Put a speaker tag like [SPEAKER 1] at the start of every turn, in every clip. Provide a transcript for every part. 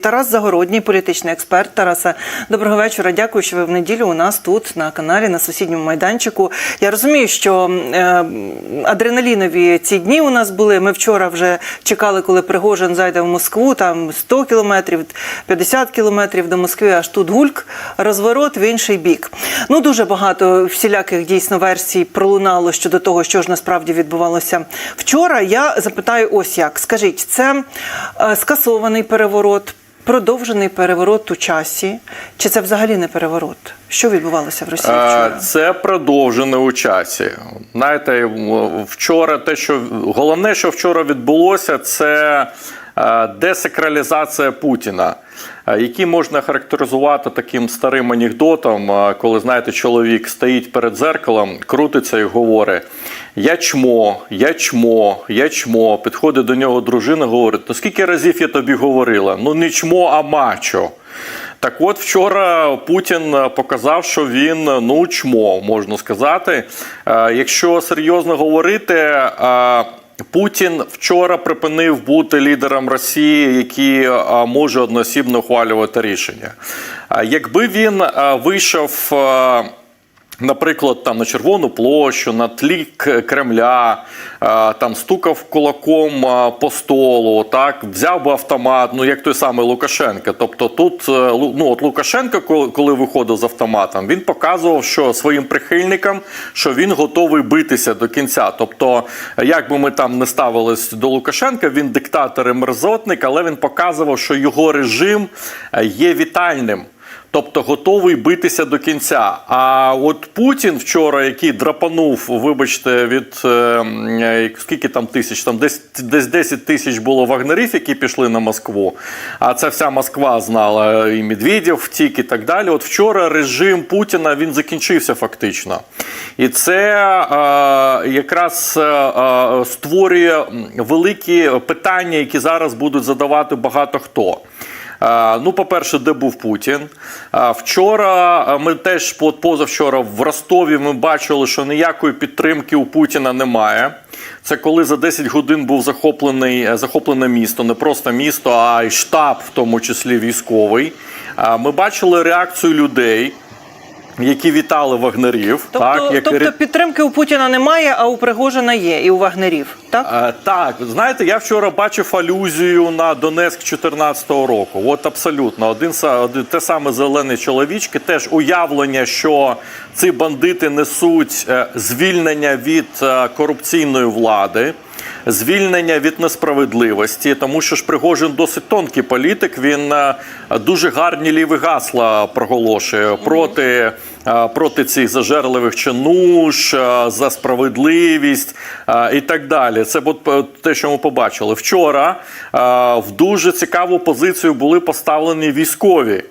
[SPEAKER 1] Тарас Загородній, політичний експерт. Тараса, доброго вечора. Дякую, що ви в неділю у нас тут на каналі на сусідньому майданчику. Я розумію, що е, адреналінові ці дні у нас були. Ми вчора вже чекали, коли Пригожин зайде в Москву. Там 100 кілометрів, 50 кілометрів до Москви. Аж тут гульк, розворот в інший бік. Ну дуже багато всіляких дійсно версій пролунало щодо того, що ж насправді відбувалося вчора. Я запитаю ось як. Скажіть, це е, скасований переворот? Продовжений переворот у часі, чи це взагалі не переворот? Що відбувалося в Росії
[SPEAKER 2] Е,
[SPEAKER 1] вчора?
[SPEAKER 2] Це продовжене у часі. Знаєте, вчора те, що головне, що вчора відбулося, це десакралізація Путіна, е, який можна характеризувати таким старим анекдотом, е, коли знаєте, чоловік стоїть перед зеркалом, крутиться і говорить: Я чмо, я чмо, я чмо. Підходить до нього дружина, говорить: ну скільки разів я тобі говорила? Ну не чмо, а мачо. Так от вчора Путін е, показав, що він е, ну чмо, можна сказати. Е, Якщо серйозно говорити, е, Путін вчора припинив бути лідером Росії, який е, може одноосібно ухвалювати рішення. Е, Якби він е, вийшов. Наприклад, там на Червону площу, на тлі Кремля, там стукав кулаком по столу, так взяв би автомат, ну як той самий Лукашенко. Тобто, тут е, ну от Лукашенко, коли- коли виходив з автоматом, він показував, що своїм прихильникам, що він готовий битися до кінця. Тобто, як би ми там не ставились до Лукашенка, він диктатор і мерзотник, але він показував, що його режим е, є вітальним. Тобто готовий битися до кінця. А от Путін вчора, який драпанув, вибачте, від е, е, скільки там тисяч, там десь десь 10 тисяч було вагнерів, які пішли на Москву. А це вся Москва знала і Медведєв втік, і так далі. От вчора режим Путіна він закінчився фактично. І це е, якраз е, е, створює великі питання, які зараз будуть задавати багато хто. Ну, по-перше, де був Путін. Вчора ми теж позавчора в Ростові ми бачили, що ніякої підтримки у Путіна немає. Це коли за 10 годин був захоплений е, захоплене місто, не просто місто, а й штаб, в тому числі військовий. Ми бачили реакцію людей. Які вітали вагнерів,
[SPEAKER 1] Тобто,
[SPEAKER 2] так як
[SPEAKER 1] тобто підтримки у Путіна немає, а у Пригожина є, і у Вагнерів. Так?
[SPEAKER 2] Е, Так, знаєте, я вчора бачив алюзію на Донецьк 14-го року. От абсолютно один, один те саме зелені чоловічки, теж уявлення, що ці бандити несуть е, звільнення від е, корупційної влади. Звільнення від несправедливості, тому що ж Пригожин досить тонкий політик. Він е, дуже гарні ліві гасла проголошує проти, е, проти цих зажерливих чинуш, е, за справедливість і так далі. Це те, що ми побачили вчора. В дуже цікаву позицію були поставлені військові.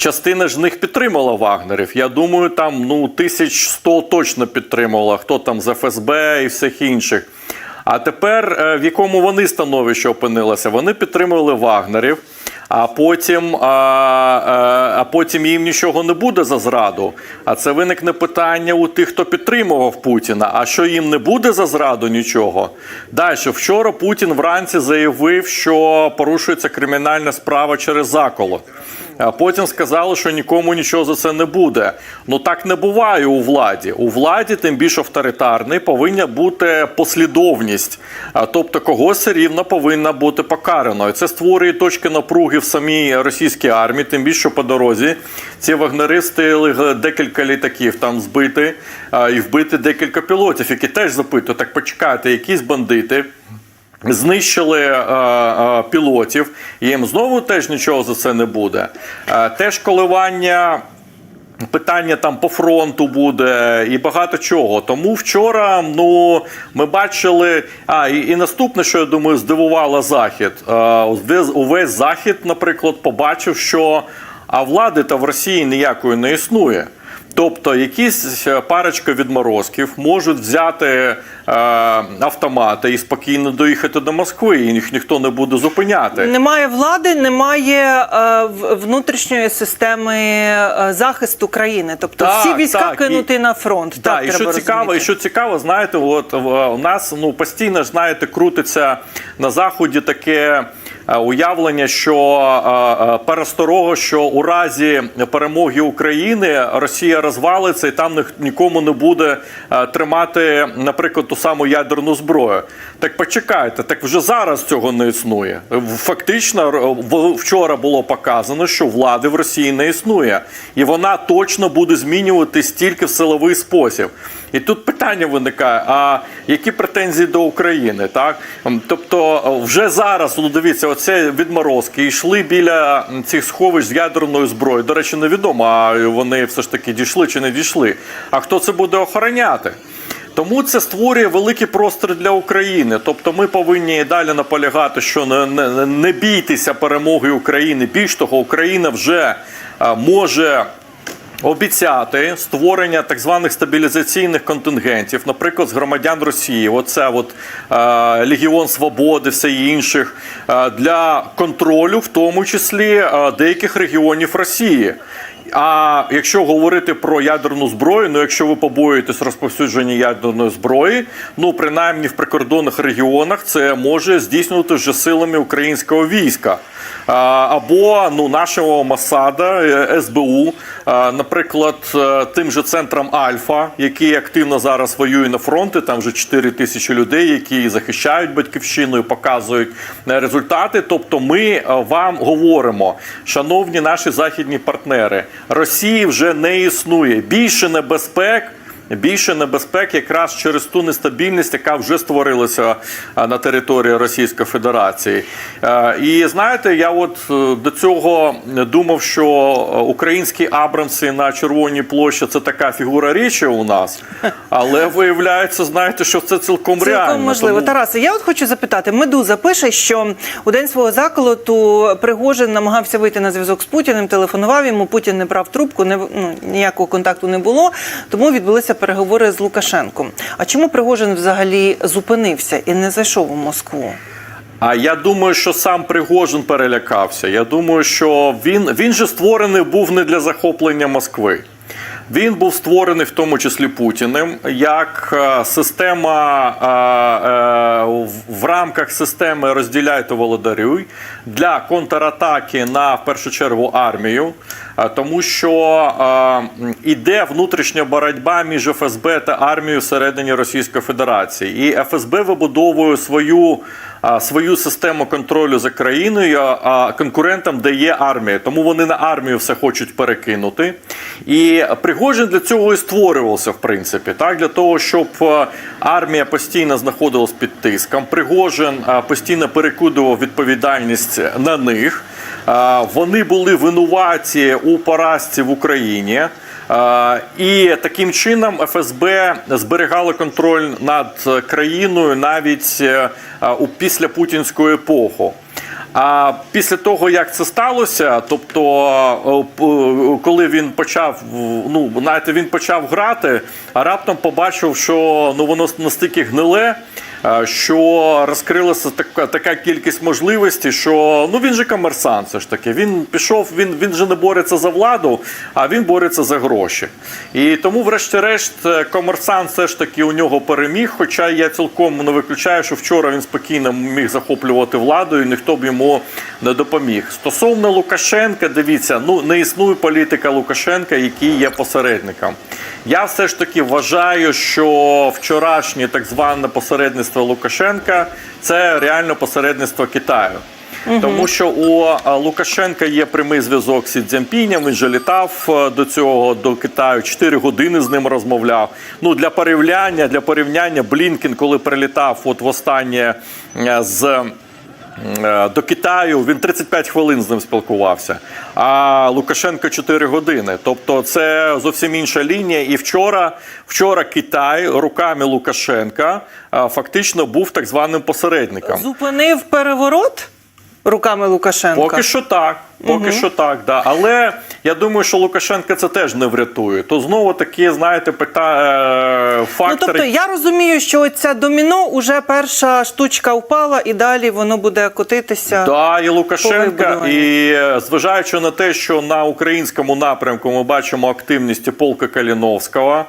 [SPEAKER 2] Частина ж них підтримала Вагнерів. Я думаю, там ну тисяч сто точно підтримувала. Хто там з ФСБ і всіх інших. А тепер е, в якому вони становищі опинилися? Вони підтримували Вагнерів, а потім, а, а, а потім їм нічого не буде за зраду. А це виникне питання у тих, хто підтримував Путіна. А що їм не буде за зраду нічого? Далі вчора Путін вранці заявив, що порушується кримінальна справа через заколот. Потім сказали, що нікому нічого за це не буде. Ну так не буває у владі. У владі, тим більш авторитарний, повинна бути послідовність. Тобто когось все рівно повинна бути покарано. І це створює точки напруги в самій російській армії, тим більше по дорозі ці вагнери встигли декілька літаків там збити і вбити декілька пілотів, які теж запитують, так почекайте, якісь бандити. Знищили е, е, пілотів, їм знову теж нічого за це не буде. Е, теж коливання. Питання там по фронту буде і багато чого. Тому вчора ну ми бачили. А і, і наступне, що я думаю, здивувало захід. Е, увесь, захід, наприклад, побачив, що а влади та в Росії ніякої не існує. Тобто якісь е, парочка відморозків можуть взяти е, автомати і спокійно доїхати до Москви, і їх ніхто не буде зупиняти.
[SPEAKER 1] Немає влади, немає е, внутрішньої системи е, захисту країни. Тобто
[SPEAKER 2] Так,
[SPEAKER 1] всі війська
[SPEAKER 2] так, і-
[SPEAKER 1] на фронт.
[SPEAKER 2] Так,
[SPEAKER 1] так
[SPEAKER 2] і що
[SPEAKER 1] треба
[SPEAKER 2] цікаво, і що цікаво, знаєте, от в- у нас ну постійно ж знаєте, крутиться на заході таке уявлення, що е, е, що у разі перемоги України Росія розвалиться і там нікому не буде е, тримати, наприклад, ту саму ядерну зброю. Так почекайте, так вже зараз цього не існує. Фактично, вчора було показано, що влади в Росії не існує, і вона точно буде змінюватись тільки в силовий спосіб. І тут питання виникає: а які претензії до України? Так тобто, е, вже зараз, ну дивіться, оце відморозки йшли біля цих сховищ з ядерною зброєю. До речі, невідомо, а вони все ж таки дійшли чи не дійшли. А хто це буде охороняти? Тому це створює великий простір для України. Тобто, ми повинні далі наполягати, що не, не, не бійтеся перемоги України. Більш того, Україна вже е, може обіцяти створення так званих стабілізаційних контингентів, наприклад, з громадян Росії. Оце от е, Легіон Свободи, все інших е, для контролю, в тому числі е, деяких регіонів Росії. А якщо говорити про ядерну зброю, ну якщо ви побоюєтесь розповсюдження ядерної зброї, ну принаймні в прикордонних регіонах це може здійснювати вже силами українського війська. Або ну нашого Масада, е, СБУ, наприклад, е, тим же центром Альфа, який активно зараз воює на фронті, там вже 4 тисячі людей, які захищають батьківщину і показують е, результати. Тобто, ми вам говоримо, шановні наші західні партнери, Росії вже не існує більше небезпек. Більше небезпек якраз через ту нестабільність, яка вже створилася на території Російської Федерації. Е, І знаєте, я от е, до цього думав, що е, українські Абрамси на Червоній площі це така фігура річі у нас, але виявляється, знаєте, що це цілком реально.
[SPEAKER 1] Цілком можливо.
[SPEAKER 2] Тому-
[SPEAKER 1] Тарасе, я от хочу запитати. Медуза пише, що у день свого заколоту Пригожин намагався вийти на зв'язок з Путіним, телефонував йому. Путін не брав трубку, не ну, ніякого контакту не було. Тому відбулися переговори з Лукашенком. А чому Пригожин взагалі зупинився і не зайшов у Москву?
[SPEAKER 2] А я думаю, що сам Пригожин перелякався. Я думаю, що він, він же створений був не для захоплення Москви. Він був створений в тому числі Путіним як е, система е, е, в- рамках системи розділяй та володарюй для контратаки на в першу чергу армію, тому що іде внутрішня боротьба між ФСБ та армією всередині Російської Федерації, і ФСБ вибудовує свою свою систему контролю за країною, а конкурентам дає армія. Тому вони на армію все хочуть перекинути. І Пригожин для цього і створювався, в принципі, так для того, щоб армія постійно знаходилась під тиском. Пригожин постійно перекидував відповідальність на них. Е, Вони були винуваті у поразці в Україні. Е, І таким чином ФСБ зберігало контроль над країною навіть е, у післяпутінську епоху. А після того, як це сталося, тобто, е, коли він почав, ну знаєте, він почав грати, а раптом побачив, що ну воно настільки гниле, е, що розкрилася така, така кількість можливостей, що ну він же комерсант, все ж таки. Він пішов, він, він же не бореться за владу, а він бореться за гроші. І тому, врешті-решт, е, комерсант все ж таки у нього переміг. Хоча я цілком не виключаю, що вчора він спокійно міг захоплювати владу, і ніхто б йому не допоміг. Стосовно Лукашенка, дивіться, ну не існує політика Лукашенка, який є посередником. Я все ж таки вважаю, що вчорашнє так зване посередництво Лукашенка це реально посередництво Китаю. Тому що у Лукашенка є прямий зв'язок з Цзіньпінем, Він же літав е, до цього до Китаю. 4 години з ним розмовляв. Ну для порівняння, для порівняння Блінкен, коли прилітав, от в останнє з. Е, До Китаю він 35 хвилин з ним спілкувався, а Лукашенко 4 години. Тобто це зовсім інша лінія. І вчора, вчора Китай руками Лукашенка е, фактично був так званим посередником.
[SPEAKER 1] Зупинив переворот руками Лукашенка.
[SPEAKER 2] Поки що так. Поки що так, да. Але я думаю, що Лукашенка це теж не врятує. То знову таки, знаєте, пита... е,
[SPEAKER 1] Ну, тобто я розумію, що ця доміно уже перша штучка впала, і далі воно буде котитися.
[SPEAKER 2] Да, і Лукашенка, і е, зважаючи на те, що на українському напрямку ми бачимо активність полка Каліновського,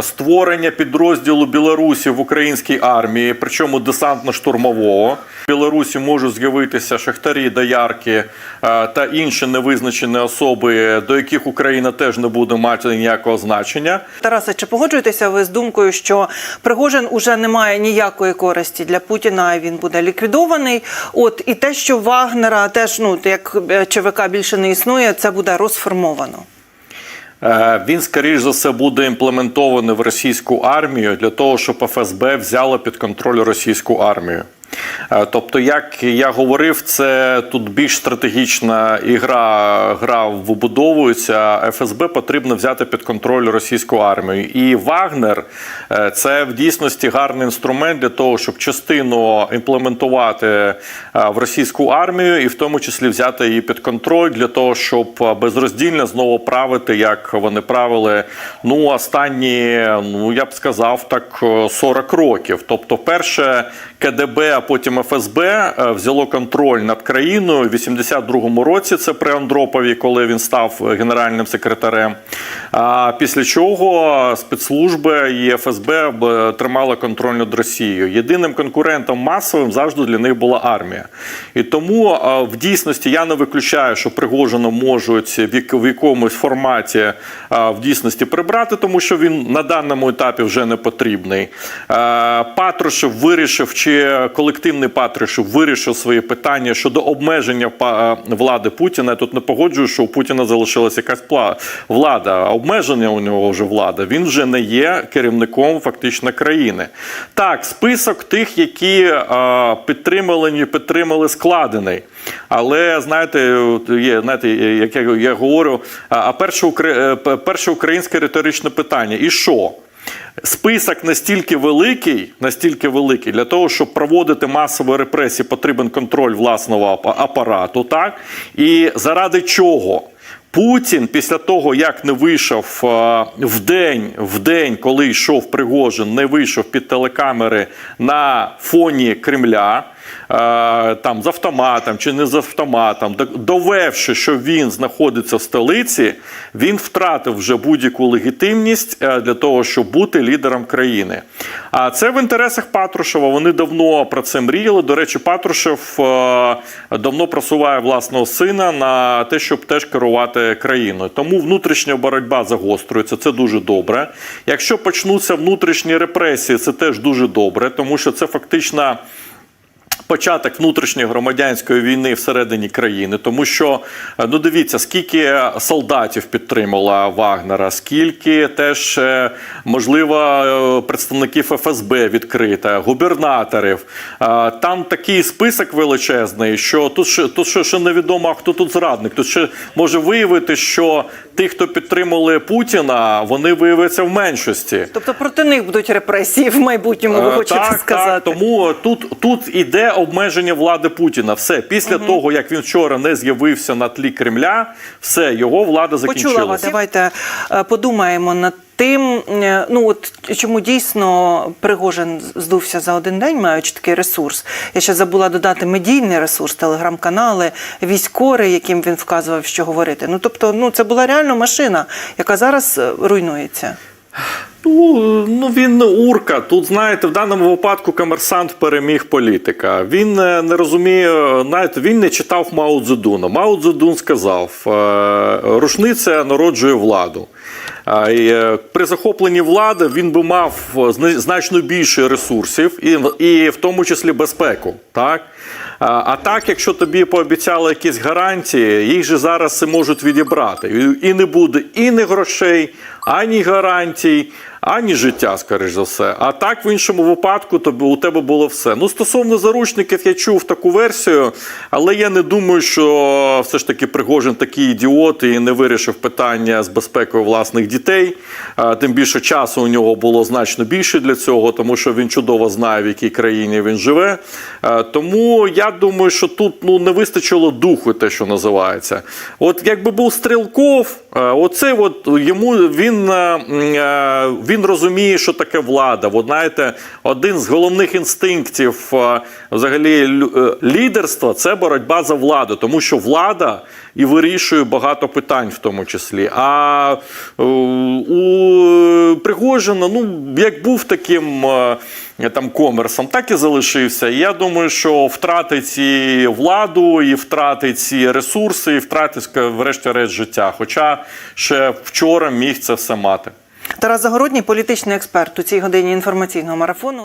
[SPEAKER 2] створення підрозділу Білорусі в українській армії, причому десантно-штурмового. В Білорусі можуть з'явитися шахтарі, доярки е, та інші невизначені особи, до яких Україна теж не буде мати ніякого значення.
[SPEAKER 1] Тарасе, чи погоджуєтеся ви з думкою, що Пригожин уже не має ніякої користі для Путіна, він буде ліквідований? От і те, що Вагнера теж ну як е, ЧВК більше не існує, це буде розформовано.
[SPEAKER 2] Е, Він, скоріш за все, буде імплементований в російську армію для того, щоб ФСБ взяло під контроль російську армію. Е, Тобто, як я говорив, це тут більш стратегічна ігра гра вибудовується. ФСБ потрібно взяти під контроль російську армію. І Вагнер е, це в дійсності гарний інструмент для того, щоб частину імплементувати е, в російську армію, і в тому числі взяти її під контроль для того, щоб безроздільно знову правити, як вони правили. Ну останні, ну я б сказав, так е, 40 років. Тобто, перше КДБ, а потім ФСБ е, взяло контроль над країною в 82-му році. Це при Андропові, коли він став генеральним секретарем. Після чого спецслужби і ФСБ тримали контроль над Росією. Єдиним конкурентом масовим завжди для них була армія. І тому е, в дійсності я не виключаю, що Пригожина можуть в якомусь форматі е, в дійсності прибрати, тому що він на даному етапі вже не потрібний. Е, Патрушев вирішив, чи колективний Патрушев вирішив свої питання щодо обмеження е, влади Путіна. Я тут не погоджую, що у Путіна залишилася якась влада. Обмеження у нього вже влада. Він вже не є керівником фактично країни. Так, список тих, які е, підтримали, не підтримали, складений. Але знаєте, є знаєте, як я, я говорю, а перше, е, перше українське риторичне питання: і що? Список настільки великий, настільки великий для того, щоб проводити масові репресії, потрібен контроль власного апарату. Так і заради чого? Путін після того, як не вийшов е, в день, в день, коли йшов Пригожин, не вийшов під телекамери на фоні Кремля. Там з автоматом чи не з автоматом, довевши, що він знаходиться в столиці, він втратив вже будь-яку легітимність е, для того, щоб бути лідером країни. А це в інтересах Патрушева. Вони давно про це мріяли. До речі, Патрушев е, давно просуває власного сина на те, щоб теж керувати країною. Тому внутрішня боротьба загострюється. Це дуже добре. Якщо почнуться внутрішні репресії, це теж дуже добре, тому що це фактично. Початок внутрішньої громадянської війни всередині країни, тому що е, ну дивіться, скільки солдатів підтримала Вагнера, скільки теж е, можливо е, представників ФСБ відкрита, губернаторів. Там такий список величезний, що тут ще тут ще, ще невідомо, хто тут зрадник. Тут ще може виявити, що тих, хто підтримали Путіна, вони виявляться в меншості.
[SPEAKER 1] Тобто проти них будуть репресії в майбутньому, ви хочете
[SPEAKER 2] так,
[SPEAKER 1] сказати.
[SPEAKER 2] Так, тому тут, тут іде обмеження влади Путіна. Все після того, як він вчора не з'явився на тлі Кремля, все його влада
[SPEAKER 1] Почула Давайте е, подумаємо над тим, е, ну от чому дійсно Пригожин здувся за один день, маючи такий ресурс. Я ще забула додати медійний ресурс, телеграм-канали, військори, яким він вказував, що говорити. Ну тобто, ну це була реально машина, яка зараз е, руйнується.
[SPEAKER 2] Ну, ну він урка. Тут знаєте, в даному випадку комерсант переміг політика. Він е, не розуміє, знаєте, він не читав Мао Цзедуна. Мао Цзедун сказав: е, рушниця народжує владу. А, е, При захопленні влади він би мав значно більше ресурсів, і, і в тому числі безпеку. Так? А, так, якщо тобі пообіцяли якісь гарантії, їх же зараз можуть відібрати. І не буде і не грошей, ані гарантій, ані життя, скоріш за все. А так в іншому випадку тобі у тебе було все. Ну стосовно заручників, я чув таку версію, але я не думаю, що все ж таки Пригожин такий ідіот і не вирішив питання з безпекою власних дітей. Тим більше часу у нього було значно більше для цього, тому що він чудово знає, в якій країні він живе. Тому я думаю, що тут ну не вистачило духу, те, що називається. От якби був стрілков, оце от йому він, е, е, він розуміє, що таке влада. От знаєте, один з головних інстинктів е, взагалі е, лідерства це боротьба за владу, тому що влада і вирішує багато питань, в тому числі. А е, у Пригожина, ну як був таким е, там комерсом, так і залишився. І я думаю, що втратить і владу, і втратить і ресурси, і втратить, врешті-решт, життя. Хоча ще вчора міг це все мати.
[SPEAKER 1] Тарас Загородній, політичний експерт у цій годині інформаційного марафону.